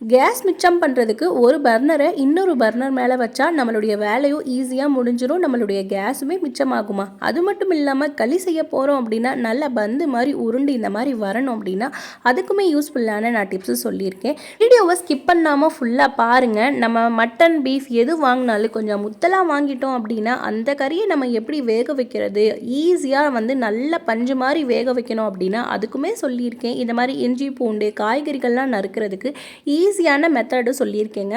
Case மிச்சம் பண்ணுறதுக்கு ஒரு பர்னரை இன்னொரு பர்னர் மேலே வச்சா நம்மளுடைய வேலையும் ஈஸியாக முடிஞ்சிடும் நம்மளுடைய கேஸுமே மிச்சமாகுமா? அது மட்டும் இல்லாமல் களி செய்ய போகிறோம் அப்படின்னா நல்ல பந்து மாதிரி உருண்டு இந்த மாதிரி வரணும் அப்படின்னா அதுக்குமே யூஸ்ஃபுல்லான நான் டிப்ஸு சொல்லியிருக்கேன். வீடியோவை ஸ்கிப் பண்ணாமல் ஃபுல்லாக பாருங்கள் நம்ம மட்டன் பீஃப் எது வாங்கினாலும் கொஞ்சம் முத்தலாக வாங்கிட்டோம் அப்படின்னா அந்த கறியை நம்ம எப்படி வேக வைக்கிறது? ஈஸியாக வந்து நல்ல பஞ்சு மாதிரி வேக வைக்கணும் அப்படின்னா அதுக்குமே சொல்லியிருக்கேன். இந்த மாதிரி இஞ்சி பூண்டு காய்கறிகள்லாம் நறுக்கிறதுக்கு ஈஸியான மெத்தடு சொல்லியிருக்கேங்க.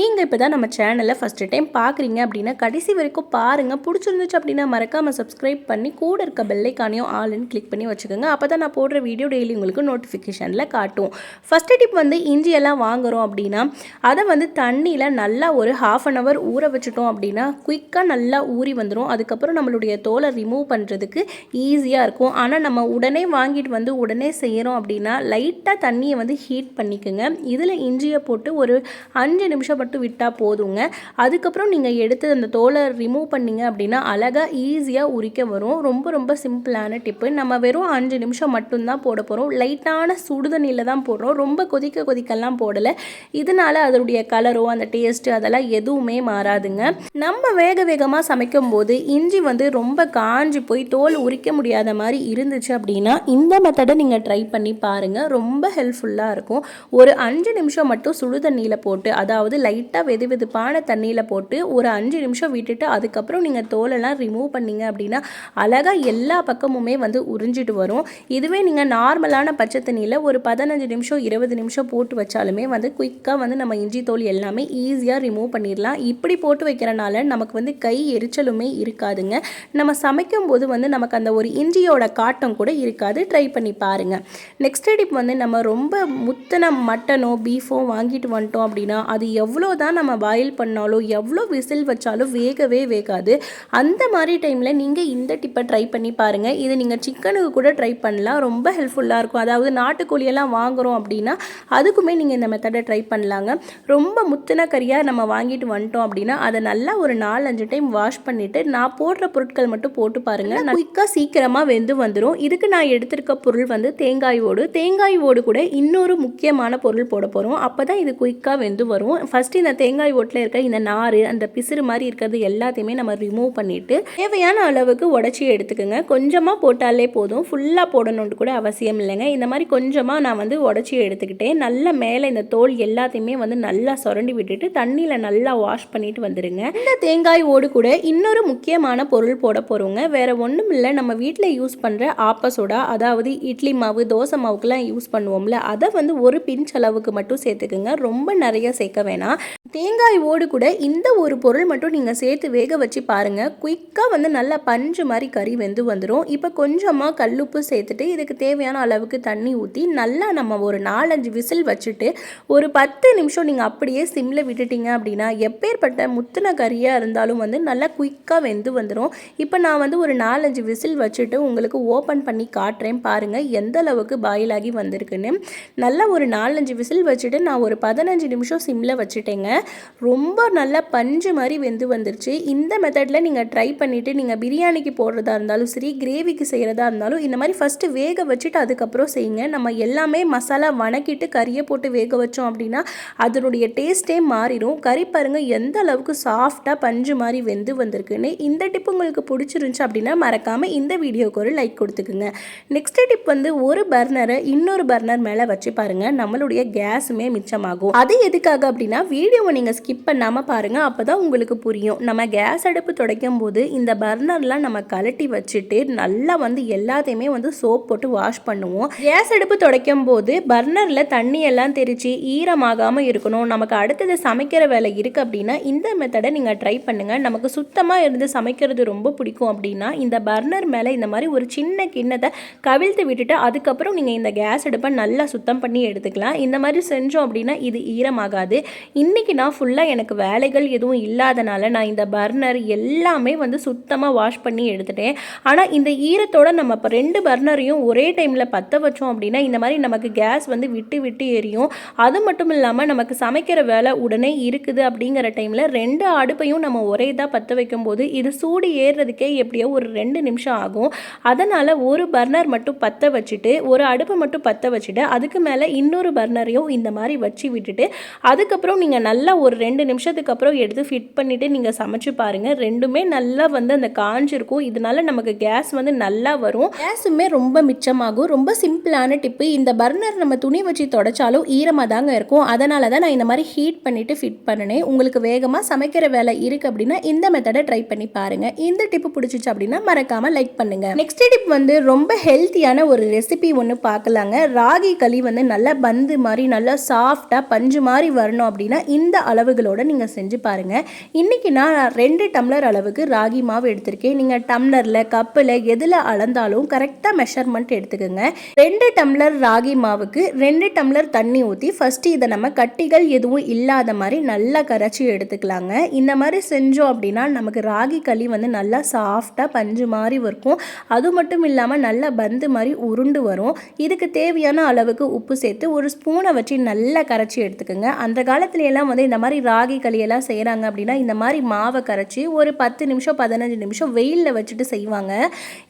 நீங்கள் இப்போ தான் நம்ம சேனலை ஃபஸ்ட்டு டைம் பார்க்குறீங்க அப்படின்னா கடைசி வரைக்கும் பாருங்கள் பிடிச்சிருந்துச்சு அப்படின்னா மறக்காமல் சப்ஸ்கிரைப் பண்ணி கூட இருக்க பெல்லைக்கானையும் ஆளுன்னு கிளிக் பண்ணி வச்சுக்கோங்க. அப்போ தான் நான் போடுற வீடியோ டெய்லி உங்களுக்கு நோட்டிஃபிகேஷனில் காட்டும். ஃபஸ்ட்டு டிப் வந்து இஞ்சியெல்லாம் வாங்குகிறோம் அப்படின்னா அதை வந்து தண்ணியில் நல்லா ஒரு ஹாஃப் அன் ஹவர் ஊற வச்சுட்டோம் அப்படின்னா குயிக்காக நல்லா ஊறி வந்துடும் அதுக்கப்புறம் நம்மளுடைய தோலை ரிமூவ் பண்ணுறதுக்கு ஈஸியாக இருக்கும். ஆனால் நம்ம உடனே வாங்கிட்டு வந்து உடனே செய்கிறோம் அப்படின்னா லைட்டாக தண்ணியை வந்து ஹீட் பண்ணிக்கோங்க. இதில் இஞ்சியை போட்டு ஒரு அஞ்சு நிமிஷம் மட்டும் விட்டால் போதுங்க. அதுக்கப்புறம் நீங்கள் எடுத்து அந்த தோலை ரிமூவ் பண்ணிங்க அப்படின்னா அழகாக ஈஸியாக உரிக்க வரும். ரொம்ப ரொம்ப சிம்பிளான டிப்பு நம்ம வெறும் அஞ்சு நிமிஷம் மட்டும்தான் போட போகிறோம் லைட்டான சுடுதண்ணியில் தான் போடுறோம். ரொம்ப கொதிக்க கொதிக்கெல்லாம் போடலை. இதனால அதனுடைய கலரோ அந்த டேஸ்ட்டு அதெல்லாம் எதுவுமே மாறாதுங்க. நம்ம வேக வேகமாக சமைக்கும் போது இஞ்சி வந்து ரொம்ப காஞ்சி போய் தோல் உரிக்க முடியாத மாதிரி இருந்துச்சு அப்படின்னா இந்த மெத்தடை நீங்கள் ட்ரை பண்ணி பாருங்கள் ரொம்ப ஹெல்ப்ஃபுல்லாக இருக்கும். ஒரு அஞ்சு நிமிஷம் மட்டும் சுடு தண்ணியில் போட்டு அதாவது லைட்டாக வெது வெதுப்பான தண்ணியில் போட்டு ஒரு அஞ்சு நிமிஷம் விட்டுட்டு அதுக்கப்புறம் நீங்கள் தோலெல்லாம் ரிமூவ் பண்ணீங்க அப்படின்னா அழகாக எல்லா பக்கமுமே வந்து உறிஞ்சிட்டு வரும். இதுவே நீங்கள் நார்மலான பச்சை தண்ணியில் ஒரு பதினஞ்சு நிமிஷம் இருபது நிமிஷம் போட்டு வச்சாலுமே வந்து குயிக்காக வந்து நம்ம இஞ்சி தோல் எல்லாமே ஈஸியாக ரிமூவ் பண்ணிடலாம். இப்படி போட்டு வைக்கிறனால நமக்கு வந்து கை எரிச்சலுமே இருக்காதுங்க. நம்ம சமைக்கும் போது வந்து நமக்கு அந்த ஒரு இஞ்சியோட காட்டம் கூட இருக்காது. ட்ரை பண்ணி பாருங்கள் நெக்ஸ்ட் டிப் வந்து நம்ம ரொம்ப முத்தன மட்டனோ பீஃப் வாங்கிட்டு வந்துட்டோம் அப்படின்னா அது எவ்வளோ தான் நம்ம பாயில் பண்ணாலும் எவ்வளோ விசில் வச்சாலும் வேகவே வேகாது. அந்த மாதிரி டைமில் நீங்கள் இந்த டிப்பை ட்ரை பண்ணி பாருங்கள் இது நீங்கள் சிக்கனுக்கு கூட ட்ரை பண்ணலாம். ரொம்ப ஹெல்ப்ஃபுல்லாக இருக்கும். அதாவது நாட்டுக்கோழியெல்லாம் வாங்குகிறோம் அப்படின்னா அதுக்குமே நீங்கள் இந்த மெத்தடை ட்ரை பண்ணலாங்க. ரொம்ப முத்தின கறியாக நம்ம வாங்கிட்டு வந்துட்டோம் அப்படின்னா அதை நல்லா ஒரு நாலஞ்சு டைம் வாஷ் பண்ணிவிட்டு நான் போடுற பொருட்கள் மட்டும் போட்டு பாருங்கள் குயிக்காக சீக்கிரமாக வெந்து வந்துடும் இதுக்கு நான் எடுத்திருக்க பொருள் வந்து தேங்காய் ஓடு. தேங்காய் ஓடு கூட இன்னொரு முக்கியமான பொருள் போட போகிறோம் அப்போ தான் இது குயிக்காக வெந்து வரும். ஃபஸ்ட்டு இந்த தேங்காய் ஓட்டில் இருக்க இந்த நார் அந்த பிசுறு மாதிரி இருக்கிறது எல்லாத்தையுமே நம்ம ரிமூவ் பண்ணிவிட்டு தேவையான அளவுக்கு உடச்சி எடுத்துக்கோங்க. கொஞ்சமாக போட்டாலே போதும். ஃபுல்லாக போடணுன்ட்டு கூட அவசியம் இல்லைங்க. இந்த மாதிரி கொஞ்சமாக நான் வந்து உடச்சி எடுத்துக்கிட்டேன். நல்ல மேலே இந்த தோல் எல்லாத்தையுமே வந்து நல்லா சுரண்டி விட்டுட்டு தண்ணியில் நல்லா வாஷ் பண்ணிட்டு வந்துடுங்க இந்த தேங்காய் ஓடு கூட இன்னொரு முக்கியமான பொருள் போட போகிறோங்க வேற ஒன்றும் இல்லை. நம்ம வீட்டில் யூஸ் பண்ணுற ஆப்ப சோடா அதாவது இட்லி மாவு தோசை மாவுக்கெல்லாம் யூஸ் பண்ணுவோம்ல அதை வந்து ஒரு பிஞ்ச் அளவுக்கு மட்டும் சேர்த்துக்குங்க. ரொம்ப நிறைய சேர்க்க வேணாம். தேங்காய் ஓடு கூட இந்த ஒரு பொருள் மட்டும் நீங்கள் சேர்த்து வேக வச்சு பாருங்கள் குயிக்காக வந்து நல்லா பஞ்சு மாதிரி கறி வெந்து வந்துடும் இப்போ கொஞ்சமாக கல்லுப்பு சேர்த்துட்டு இதுக்கு தேவையான அளவுக்கு தண்ணி ஊற்றி நல்லா நம்ம ஒரு நாலஞ்சு விசில் வச்சுட்டு ஒரு பத்து நிமிஷம் நீங்கள் அப்படியே சிம்மில் விட்டுட்டீங்க அப்படின்னா எப்பேற்பட்ட முத்தின கறியாக இருந்தாலும் வந்து நல்லா குயிக்காக வெந்து வந்துடும் இப்போ நான் வந்து ஒரு நாலஞ்சு விசில் வச்சுட்டு உங்களுக்கு ஓப்பன் பண்ணி காட்டுறேன் பாருங்கள் எந்த அளவுக்கு பாயில் ஆகி வந்திருக்குன்னு. நல்லா ஒரு நாலஞ்சு விசில் வச்சுட்டு நான் ஒரு பதினஞ்சு நிமிஷம் சிம்மில் வச்சுட்டேங்க. ரொம்ப நல்லா பஞ்சு மாதிரி வெந்து வந்துருச்சு. இந்த மெத்தடில் நீங்கள் ட்ரை பண்ணிவிட்டு நீங்கள் பிரியாணிக்கு போடுறதா இருந்தாலும் சரி கிரேவிக்கு செய்கிறதா இருந்தாலும் இந்த மாதிரி ஃபஸ்ட்டு வேக வச்சுட்டு அதுக்கப்புறம் செய்யுங்க. நம்ம எல்லாமே மசாலா வணக்கிட்டு கறியை போட்டு வேக வச்சோம் அப்படின்னா அதனுடைய டேஸ்ட்டே மாறிடும். கறி பாருங்கள் எந்த அளவுக்கு சாஃப்டாக பஞ்சு மாதிரி வெந்து வந்திருக்குன்னு இந்த டிப் உங்களுக்கு பிடிச்சிருந்துச்சு அப்படின்னா மறக்காமல் இந்த வீடியோக்கு ஒரு லைக் கொடுத்துக்குங்க. நெக்ஸ்ட் டிப் வந்து ஒரு பர்னரை இன்னொரு பர்னர் மேலே வச்சு பாருங்கள் நம்மளுடைய கேஸுமே மிச்சமாகும். அது எதுக்காக அப்படின்னா வீடியோவை நீங்கள் ஸ்கிப் பண்ணாமல் பாருங்கள் அப்போ தான் உங்களுக்கு புரியும். நம்ம கேஸ் அடுப்பு துடைக்கும் போது இந்த பர்னர்லாம் நம்ம கலட்டி வச்சுட்டு நல்லா வந்து எல்லாத்தையுமே வந்து சோப் போட்டு வாஷ் பண்ணுவோம். கேஸ் அடுப்பு துடைக்கும் போது பர்னரில் தண்ணி எல்லாம் தெரிச்சு ஈரமாகாமல் இருக்கணும். நமக்கு அடுத்தது சமைக்கிற வேலை இருக்குது அப்படின்னா இந்த மெத்தடை நீங்கள் ட்ரை பண்ணுங்கள் நமக்கு சுத்தமாக இருந்து சமைக்கிறது ரொம்ப பிடிக்கும் அப்படின்னா இந்த பர்னர் மேலே இந்த மாதிரி ஒரு சின்ன கிண்ணத்தை கவிழ்த்து விட்டுட்டு அதுக்கப்புறம் நீங்கள் இந்த கேஸ் அடுப்பை நல்லா சுத்தம் பண்ணி எடுத்துக்கலாம். இந்த மாதிரி செஞ்சோம் அப்படின்னா இது ஈரமாகாது. இன்றைக்கி நான் ஃபுல்லாக எனக்கு வேலைகள் எதுவும் இல்லாதனால நான் இந்த பர்னர் எல்லாமே வந்து சுத்தமாக வாஷ் பண்ணி எடுத்துட்டேன். ஆனால் இந்த ஈரத்தோட நம்ம இப்போ ரெண்டு பர்னரையும் ஒரே டைமில் பற்ற வச்சோம் அப்படின்னா இந்த மாதிரி நமக்கு கேஸ் வந்து விட்டு விட்டு எரியும். அது மட்டும் இல்லாமல் நமக்கு சமைக்கிற வேலை உடனே இருக்குது அப்படிங்கிற டைமில் ரெண்டு அடுப்பையும் நம்ம ஒரே இதாக பற்ற வைக்கும்போது இது சூடு ஏறுறதுக்கே எப்படியோ ஒரு ரெண்டு நிமிஷம் ஆகும். அதனால் ஒரு பர்னர் மட்டும் பற்ற வச்சுட்டு ஒரு அடுப்பை மட்டும் பற்ற வச்சுட்டு அதுக்கு மேலே இன்னொரு பர்னரையும் இந்த மாதிரி மாதிரி வச்சு விட்டுட்டு அதுக்கப்புறம் நீங்கள் நல்லா ஒரு ரெண்டு நிமிஷத்துக்கு அப்புறம் எடுத்து ஃபிட் பண்ணிவிட்டு நீங்கள் சமைச்சு பாருங்கள் ரெண்டுமே நல்லா வந்து அந்த காஞ்சிருக்கும். இதனால நமக்கு கேஸ் வந்து நல்லா வரும். கேஸுமே ரொம்ப மிச்சமாகும். ரொம்ப சிம்பிளான டிப்பு. இந்த பர்னர் நம்ம துணி வச்சு தொடச்சாலும் ஈரமாக தாங்க இருக்கும். அதனால தான் நான் இந்த மாதிரி ஹீட் பண்ணிவிட்டு ஃபிட் பண்ணினேன். உங்களுக்கு வேகமாக சமைக்கிற வேலை இருக்குது அப்படின்னா இந்த மெத்தடை ட்ரை பண்ணி பாருங்கள் இந்த டிப்பு பிடிச்சிச்சு அப்படின்னா மறக்காமல் லைக் பண்ணுங்கள் நெக்ஸ்ட் டிப் வந்து ரொம்ப ஹெல்த்தியான ஒரு ரெசிபி ஒன்று பார்க்கலாங்க ராகி களி வந்து நல்லா பந்து மாதிரி நல்லா சாஃப்டாக பஞ்சு மாதிரி வரணும் அப்படின்னா இந்த அளவுகளோட நீங்கள் செஞ்சு பாருங்கள் இன்றைக்கி நான் ரெண்டு டம்ளர் அளவுக்கு ராகி மாவு எடுத்திருக்கேன். நீங்கள் டம்ளரில் கப்பில் எதில் அளந்தாலும் கரெக்டாக மெஷர்மெண்ட் எடுத்துக்கோங்க. ரெண்டு டம்ளர் ராகி மாவுக்கு ரெண்டு டம்ளர் தண்ணி ஊற்றி ஃபஸ்ட்டு இதை நம்ம கட்டிகள் எதுவும் இல்லாத மாதிரி நல்லா கரைச்சி எடுத்துக்கலாங்க. இந்த மாதிரி செஞ்சோம் அப்படின்னா நமக்கு ராகி களி வந்து நல்லா சாஃப்டாக பஞ்சு மாதிரி இருக்கும் அது மட்டும் இல்லாமல் நல்லா பந்து மாதிரி உருண்டு வரும். இதுக்கு தேவையான அளவுக்கு உப்பு சேர்த்து ஒரு ஸ்பூனை வச்சு நல்லா நல்லா கரைச்சி எடுத்துக்கோங்க. அந்த காலத்துல எல்லாம் வந்து இந்த மாதிரி ராகி களியெல்லாம் செய்கிறாங்க அப்படின்னா இந்த மாதிரி மாவை கரைச்சி ஒரு பத்து நிமிஷம் பதினஞ்சு நிமிஷம் வெயிலில் வச்சுட்டு செய்வாங்க.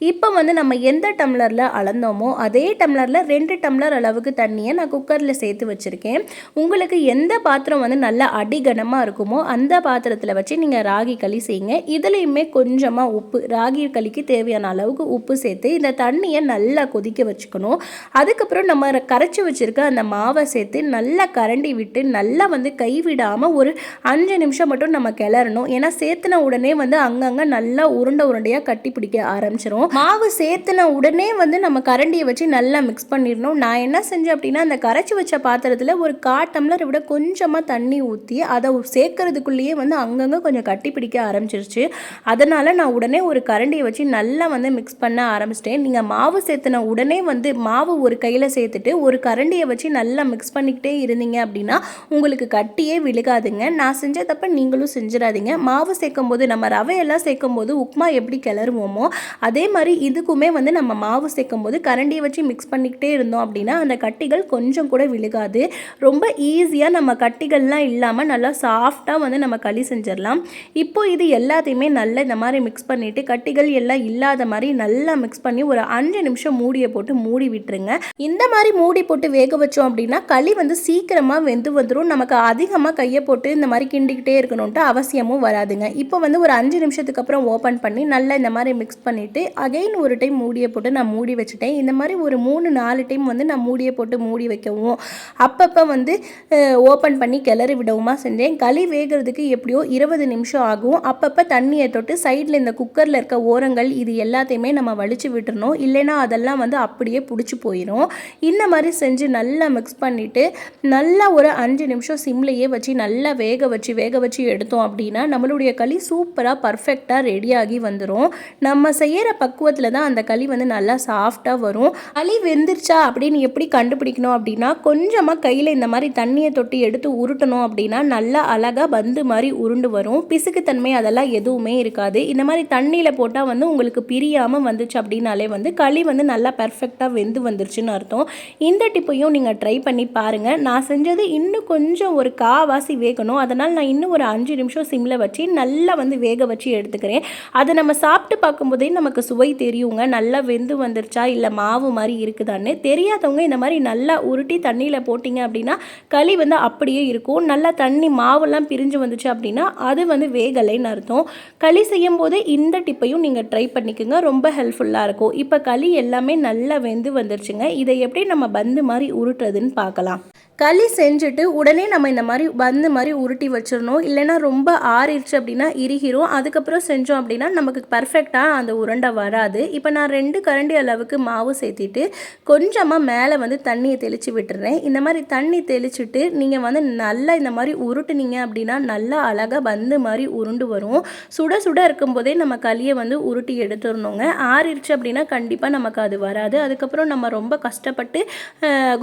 இப்போ வந்து நம்ம எந்த டம்ளரில் அளந்தோமோ அதே டம்ளரில் ரெண்டு டம்ளர் அளவுக்கு தண்ணியை நான் குக்கரில் சேர்த்து வச்சுருக்கேன். உங்களுக்கு எந்த பாத்திரம் வந்து நல்லா அடிகனமாக இருக்குமோ அந்த பாத்திரத்தில் வச்சு நீங்கள் ராகி களி செய்யுங்க. இதுலேயுமே கொஞ்சமாக உப்பு ராகி களிக்கு தேவையான அளவுக்கு உப்பு சேர்த்து இந்த தண்ணியை நல்லா கொதிக்க வச்சுக்கணும். அதுக்கப்புறம் நம்ம கரைச்சி வச்சுருக்க அந்த மாவை சேர்த்து நல்லா நல்லா கரண்டி விட்டு நல்லா வந்து கைவிடாமல் ஒரு அஞ்சு நிமிஷம் மட்டும் நம்ம கிளறணும். ஏன்னா சேர்த்துன உடனே வந்து அங்கங்கே நல்லா உருண்டை உருண்டையாக கட்டி பிடிக்க ஆரம்பிச்சிரும். மாவு சேர்த்துன உடனே வந்து நம்ம கரண்டியை வச்சு நல்லா மிக்ஸ் பண்ணிடணும். நான் என்ன செஞ்சேன் அப்படின்னா அந்த கரைச்சி வச்ச பாத்திரத்தில் ஒரு கா விட கொஞ்சமாக தண்ணி ஊற்றி அதை சேர்க்கறதுக்குள்ளேயே வந்து அங்கங்கே கொஞ்சம் கட்டி பிடிக்க ஆரம்பிச்சிருச்சு. அதனால் நான் உடனே ஒரு கரண்டியை வச்சு நல்லா வந்து மிக்ஸ் பண்ண ஆரம்பிச்சிட்டேன். நீங்கள் மாவு சேர்த்துன உடனே வந்து மாவு ஒரு கையில் சேர்த்துட்டு ஒரு கரண்டியை வச்சு நல்லா மிக்ஸ் பண்ணி பண்ணிக்கிட்டே இருந்தீங்க அப்படின்னா உங்களுக்கு கட்டியே விழுகாதுங்க. நான் செஞ்ச தப்ப நீங்களும் செஞ்சிடாதீங்க. மாவு சேர்க்கும் போது நம்ம ரவையெல்லாம் சேர்க்கும் போது உப்புமா எப்படி கிளறுவோமோ அதே மாதிரி இதுக்குமே வந்து நம்ம மாவு சேர்க்கும் போது கரண்டியை வச்சு மிக்ஸ் பண்ணிக்கிட்டே இருந்தோம் அப்படின்னா அந்த கட்டிகள் கொஞ்சம் கூட விழுகாது. ரொம்ப ஈஸியாக நம்ம கட்டிகள்லாம் இல்லாமல் நல்லா சாஃப்டாக வந்து நம்ம களி செஞ்சிடலாம். இப்போ இது எல்லாத்தையுமே நல்லா இந்த மாதிரி மிக்ஸ் பண்ணிவிட்டு கட்டிகள் எல்லாம் இல்லாத மாதிரி நல்லா மிக்ஸ் பண்ணி ஒரு அஞ்சு நிமிஷம் மூடியை போட்டு மூடி விட்டுருங்க. இந்த மாதிரி மூடி போட்டு வேக வச்சோம் அப்படின்னா களி வந்து சீக்கிரமாக வெந்து வந்துடும் நமக்கு அதிகமாக கையை போட்டு இந்த மாதிரி கிண்டிக்கிட்டே இருக்கணும்ட்டு அவசியமும் வராதுங்க. இப்போ வந்து ஒரு அஞ்சு நிமிஷத்துக்கு அப்புறம் ஓப்பன் பண்ணி நல்லா இந்த மாதிரி மிக்ஸ் பண்ணிவிட்டு அகைன் ஒரு டைம் மூடியை போட்டு நான் மூடி வச்சுட்டேன். இந்த மாதிரி ஒரு மூணு நாலு டைம் வந்து நான் மூடியை போட்டு மூடி வைக்கவும். அப்பப்போ வந்து ஓப்பன் பண்ணி கிளறி விடவுமா செஞ்சேன். களி வேகிறதுக்கு எப்படியோ இருபது நிமிஷம் ஆகும். அப்பப்போ தண்ணியை தொட்டு சைடில் இந்த குக்கரில் இருக்க ஓரங்கள் இது எல்லாத்தையுமே நம்ம வலிச்சு விட்டுறணும். இல்லைன்னா அதெல்லாம் வந்து அப்படியே பிடிச்சி போயிடும் இந்த மாதிரி செஞ்சு நல்லா மிக்ஸ் பண்ணிவிட்டு நல்லா ஒரு அஞ்சு நிமிஷம் சிம்லையே வச்சு நல்லா வேக வச்சு வேக வச்சு எடுத்தோம் அப்படின்னா நம்மளுடைய களி சூப்பராக பர்ஃபெக்டாக ரெடியாகி வந்துடும் நம்ம செய்கிற பக்குவத்தில் தான் அந்த களி வந்து நல்லா சாஃப்டாக வரும். களி வெந்துருச்சா அப்படின்னு எப்படி கண்டுபிடிக்கணும் அப்படின்னா கொஞ்சமாக கையில் இந்த மாதிரி தண்ணியை தொட்டி எடுத்து உருட்டணும் அப்படின்னா நல்லா அழகாக பந்து மாதிரி உருண்டு வரும். பிசுக்குத்தன்மை அதெல்லாம் எதுவுமே இருக்காது. இந்த மாதிரி தண்ணியில் போட்டால் வந்து உங்களுக்கு பிரியாமல் வந்துச்சு அப்படின்னாலே வந்து களி வந்து நல்லா பர்ஃபெக்டாக வெந்து வந்துருச்சுன்னு அர்த்தம். இந்த டிப்பையும் நீங்கள் ட்ரை பண்ணி பாருங்கள் நான் செஞ்சது இன்னும் கொஞ்சம் ஒரு காவாசி வேகணும். அதனால் நான் இன்னும் ஒரு அஞ்சு நிமிஷம் சிம்மில் வச்சு நல்லா வந்து வேக வச்சு எடுத்துக்கிறேன். அதை நம்ம சாப்பிட்டு பார்க்கும்போதே நமக்கு சுவை தெரியுங்க. நல்லா வெந்து வந்துருச்சா? இல்லை மாவு மாதிரி இருக்குதான்னு. தெரியாதவங்க இந்த மாதிரி நல்லா உருட்டி தண்ணியில் போட்டிங்க அப்படின்னா களி வந்து அப்படியே இருக்கும். நல்லா தண்ணி மாவெல்லாம் பிரிஞ்சு வந்துச்சு அப்படின்னா அது வந்து வேகலைன்னு அர்த்தம். களி செய்யும் போது இந்த டிப்பையும் நீங்கள் ட்ரை பண்ணிக்கோங்க. ரொம்ப ஹெல்ப்ஃபுல்லாக இருக்கும். இப்போ களி எல்லாமே நல்லா வெந்து வந்துருச்சுங்க. இதை எப்படி நம்ம பந்து மாதிரி உருட்டுறதுன்னு பார்க்கலாம். களி செஞ்சுட்டு உடனே நம்ம இந்த மாதிரி பந்து மாதிரி உருட்டி வச்சிடணும். இல்லைன்னா ரொம்ப ஆறிடுச்சு அப்படின்னா இறுகிரும். அதுக்கப்புறம் செஞ்சோம் அப்படின்னா நமக்கு பர்ஃபெக்டாக அந்த உருண்டை வராது. இப்போ நான் ரெண்டு கரண்டி அளவுக்கு மாவு சேர்த்திட்டு கொஞ்சமாக மேலே வந்து தண்ணியை தெளித்து விட்டுறேன். இந்த மாதிரி தண்ணி தெளிச்சுட்டு நீங்கள் வந்து நல்லா இந்த மாதிரி உருட்டுனீங்க அப்படின்னா நல்லா அழகாக பந்து மாதிரி உருண்டு வரும். சுட சுட இருக்கும்போதே நம்ம களியை வந்து உருட்டி எடுத்துடணுங்க. ஆறிடுச்சு அப்படின்னா கண்டிப்பாக நமக்கு அது வராது. அதுக்கப்புறம் நம்ம ரொம்ப கஷ்டப்பட்டு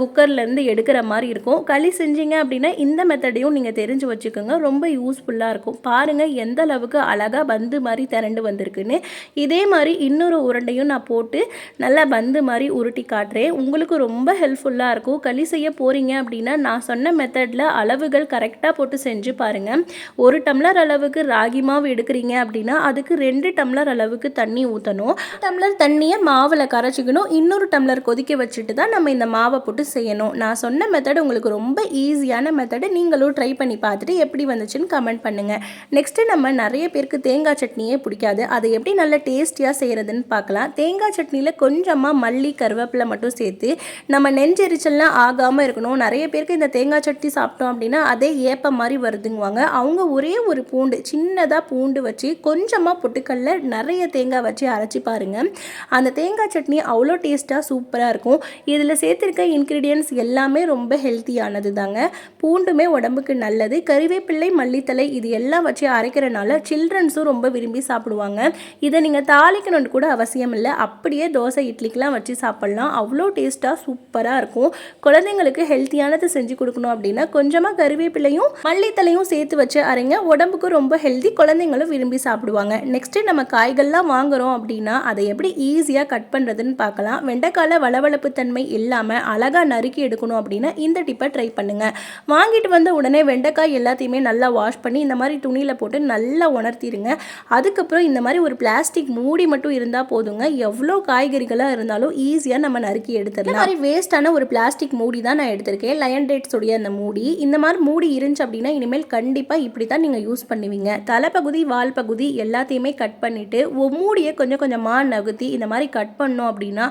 குக்கர்லேருந்து எடுக்கிற மாதிரி இருக்கும். இருக்கும். களி செஞ்சீங்க அப்படின்னா இந்த மெத்தடையும் நீங்கள் தெரிஞ்சு வச்சுக்கோங்க. ரொம்ப யூஸ்ஃபுல்லாக இருக்கும். பாருங்கள் எந்த அளவுக்கு அழகாக பந்து மாதிரி திரண்டு வந்திருக்குன்னு. இதே மாதிரி இன்னொரு உருண்டையும் நான் போட்டு நல்லா பந்து மாதிரி உருட்டி காட்டுறேன். உங்களுக்கு ரொம்ப ஹெல்ப்ஃபுல்லாக இருக்கும். களி செய்ய போகிறீங்க அப்படின்னா நான் சொன்ன மெத்தடில் அளவுகள் கரெக்டாக போட்டு செஞ்சு பாருங்கள் ஒரு டம்ளர் அளவுக்கு ராகி மாவு எடுக்கிறீங்க அப்படின்னா அதுக்கு ரெண்டு டம்ளர் அளவுக்கு தண்ணி ஊற்றணும் டம்ளர் தண்ணியை மாவில் கரைச்சிக்கணும். இன்னொரு டம்ளர் கொதிக்க வச்சுட்டு தான் நம்ம இந்த மாவை போட்டு செய்யணும். நான் சொன்ன மெத்தட் உங்களுக்கு உங்களுக்கு ரொம்ப ஈஸியான மெத்தடை நீங்களும் ட்ரை பண்ணி பார்த்துட்டு எப்படி வந்துச்சுன்னு கமெண்ட் பண்ணுங்கள் நெக்ஸ்ட்டு நம்ம நிறைய பேருக்கு தேங்காய் சட்னியே பிடிக்காது. அதை எப்படி நல்ல டேஸ்டியாக செய்கிறதுன்னு பார்க்கலாம். தேங்காய் சட்னியில் கொஞ்சமாக மல்லி கருவேப்பிலை மட்டும் சேர்த்து நம்ம நெஞ்செரிச்சல்லாம் ஆகாமல் இருக்கணும். நிறைய பேருக்கு இந்த தேங்காய் சட்னி சாப்பிட்டோம் அப்படின்னா அதே ஏப்ப மாதிரி வருதுங்குவாங்க. அவங்க ஒரே ஒரு பூண்டு சின்னதாக பூண்டு வச்சு கொஞ்சமாக பொட்டுக்கல்ல நிறைய தேங்காய் வச்சு அரைச்சி பாருங்கள் அந்த தேங்காய் சட்னி அவ்வளோ டேஸ்ட்டாக சூப்பராக இருக்கும். இதில் சேர்த்துருக்க இன்க்ரீடியன்ஸ் எல்லாமே ரொம்ப ஹெல்த் ஹெல்த்தியானது தாங்க பூண்டுமே உடம்புக்கு நல்லது. கறிவேப்பிள்ளை மல்லித்தலை இது எல்லாம் வச்சு அரைக்கிறனால சில்ட்ரன்ஸும் ரொம்ப விரும்பி சாப்பிடுவாங்க. இதை நீங்கள் தாளிக்கணும்னு கூட அவசியம் இல்லை. அப்படியே தோசை இட்லிக்கெலாம் வச்சு சாப்பிட்லாம். அவ்வளோ டேஸ்ட்டாக சூப்பராக இருக்கும். குழந்தைங்களுக்கு ஹெல்த்தியானது செஞ்சு கொடுக்கணும் அப்படின்னா கொஞ்சமாக கருவேப்பிலையும் மல்லித்தலையும் சேர்த்து வச்சு அரைங்க. உடம்புக்கு ரொம்ப ஹெல்த்தி குழந்தைங்களும் விரும்பி சாப்பிடுவாங்க. நெக்ஸ்ட்டு நம்ம காய்கள்லாம் வாங்குகிறோம் அப்படின்னா அதை எப்படி ஈஸியாக கட் பண்ணுறதுன்னு பார்க்கலாம். வெண்டைக்கால வளவளப்பு தன்மை இல்லாமல் அழகாக நறுக்கி எடுக்கணும் அப்படின்னா இந்த கண்டிப்பாக ட்ரை பண்ணுங்கள் வாங்கிட்டு வந்த உடனே வெண்டைக்காய் எல்லாத்தையுமே நல்லா வாஷ் பண்ணி இந்த மாதிரி துணியில் போட்டு நல்லா உணர்த்திடுங்க அதுக்கப்புறம் இந்த மாதிரி ஒரு பிளாஸ்டிக் மூடி மட்டும் இருந்தால் போதுங்க. எவ்வளோ காய்கறிகளாக இருந்தாலும் ஈஸியாக நம்ம நறுக்கி எடுத்துடலாம். இந்த மாதிரி வேஸ்ட்டான ஒரு பிளாஸ்டிக் மூடி தான் நான் எடுத்திருக்கேன். லயன் டேட்ஸ் உடைய அந்த மூடி. இந்த மாதிரி மூடி இருந்துச்சு அப்படின்னா இனிமேல் கண்டிப்பாக இப்படி தான் நீங்கள் யூஸ் பண்ணுவீங்க. தலைப்பகுதி வால் பகுதி எல்லாத்தையுமே கட் பண்ணிவிட்டு மூடியை கொஞ்சம் கொஞ்சமாக நகுத்தி இந்த மாதிரி கட் பண்ணோம் அப்படின்னா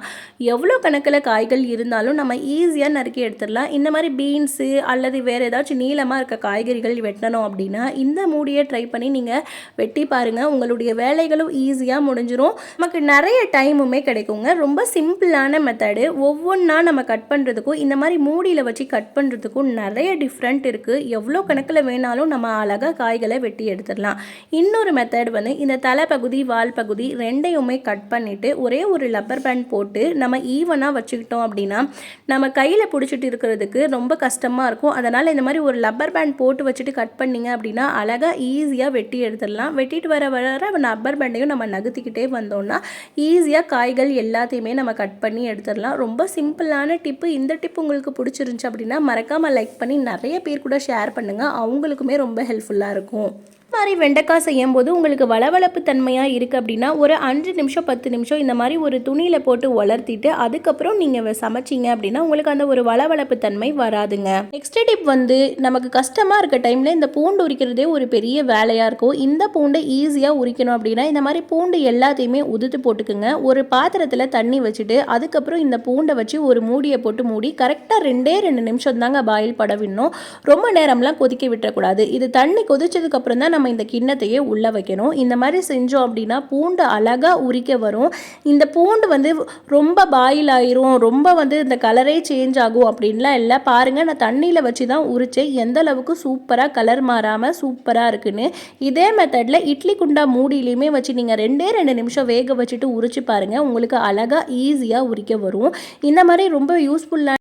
எவ்வளோ கணக்கில் காய்கள் இருந்தாலும் நம்ம ஈஸியாக நறுக்கி எடுத்துடலாம். இந்த மாதிரி பீன்ஸு அல்லது வேறு ஏதாச்சும் நீளமாக இருக்க காய்கறிகள் வெட்டணும் அப்படின்னா இந்த மூடியை ட்ரை பண்ணி நீங்கள் வெட்டி பாருங்கள் உங்களுடைய வேலைகளும் ஈஸியாக முடிஞ்சிடும் நமக்கு நிறைய டைமுமே கிடைக்குங்க. ரொம்ப சிம்பிளான மெத்தடு ஒவ்வொன்றா நம்ம கட் பண்ணுறதுக்கும் இந்த மாதிரி மூடியில் வச்சு கட் பண்ணுறதுக்கும் நிறைய டிஃப்ரெண்ட் இருக்குது எவ்வளோ கணக்கில் வேணாலும் நம்ம அழகாக காய்களை வெட்டி எடுத்துடலாம். இன்னொரு மெத்தட் வந்து இந்த தலைப்பகுதி வால் பகுதி ரெண்டையுமே கட் பண்ணிவிட்டு ஒரே ஒரு லப்பர் பேண்ட் போட்டு நம்ம ஈவனாக வச்சுக்கிட்டோம் அப்படின்னா நம்ம கையில் பிடிச்சிட்டு இருக்கிறதுக்கு ரொம்ப கஷ்டமாக இருக்கும். அதனால் இந்த மாதிரி ஒரு லப்பர் பேண்ட் போட்டு வச்சுட்டு கட் பண்ணிங்க அப்படின்னா அழகாக ஈஸியாக வெட்டி எடுத்துடலாம். வெட்டிட்டு வர வர லப்பர் பேண்டையும் நம்ம நகர்த்திக்கிட்டே வந்தோம்னா ஈஸியாக காய்கள் எல்லாத்தையுமே நம்ம கட் பண்ணி எடுத்துடலாம். ரொம்ப சிம்பிளான டிப்பு இந்த டிப் உங்களுக்கு பிடிச்சிருந்துச்சி அப்படின்னா மறக்காமல் லைக் பண்ணி நிறைய பேர் கூட ஷேர் பண்ணுங்கள் அவங்களுக்குமே ரொம்ப ஹெல்ப்ஃபுல்லாக இருக்கும். மாதிரி வெண்டைக்காய் செய்யும் போது உங்களுக்கு வளவளப்பு தன்மையாக இருக்குது அப்படின்னா ஒரு அஞ்சு நிமிஷம் பத்து நிமிஷம் இந்த மாதிரி ஒரு துணியில் போட்டு வளர்த்திட்டு அதுக்கப்புறம் நீங்கள் சமைச்சிங்க அப்படின்னா உங்களுக்கு அந்த ஒரு வளவளப்பு தன்மை வராதுங்க. நெக்ஸ்ட் டிப் வந்து நமக்கு கஷ்டமாக இருக்க டைமில் இந்த பூண்டு உரிக்கிறதே ஒரு பெரிய வேலையாக இருக்கும். இந்த பூண்டை ஈஸியாக உரிக்கணும் அப்படின்னா இந்த மாதிரி பூண்டு எல்லாத்தையுமே உதுத்து போட்டுக்குங்க. ஒரு பாத்திரத்தில் தண்ணி வச்சுட்டு அதுக்கப்புறம் இந்த பூண்டை வச்சு ஒரு மூடியை போட்டு மூடி கரெக்டாக ரெண்டே ரெண்டு நிமிஷம் தாங்க பாயில் பட விடணும். ரொம்ப நேரம்லாம் கொதிக்க விட்டுறக்கூடாது. இது தண்ணி கொதிச்சதுக்கப்புறம் தான் நம்ம இந்த கிண்ணத்தையே உள்ளே வைக்கணும். இந்த மாதிரி செஞ்சோம் அப்படின்னா பூண்டு அழகாக உரிக்க வரும். இந்த பூண்டு வந்து ரொம்ப பாயில் ஆயிரும். ரொம்ப வந்து இந்த கலரே சேஞ்ச் ஆகும் அப்படின்லாம் இல்லை. பாருங்கள் நான் தண்ணியில் வச்சு தான் உரித்தேன் எந்த அளவுக்கு சூப்பராக கலர் மாறாமல் சூப்பராக இருக்குன்னு. இதே மெத்தடில் இட்லி குண்டா மூடியிலையுமே வச்சு நீங்கள் ரெண்டே ரெண்டு நிமிஷம் வேக வச்சுட்டு உரிச்சு பாருங்கள் உங்களுக்கு அழகாக ஈஸியாக உரிக்க வரும். இந்த மாதிரி ரொம்ப யூஸ்ஃபுல்லாக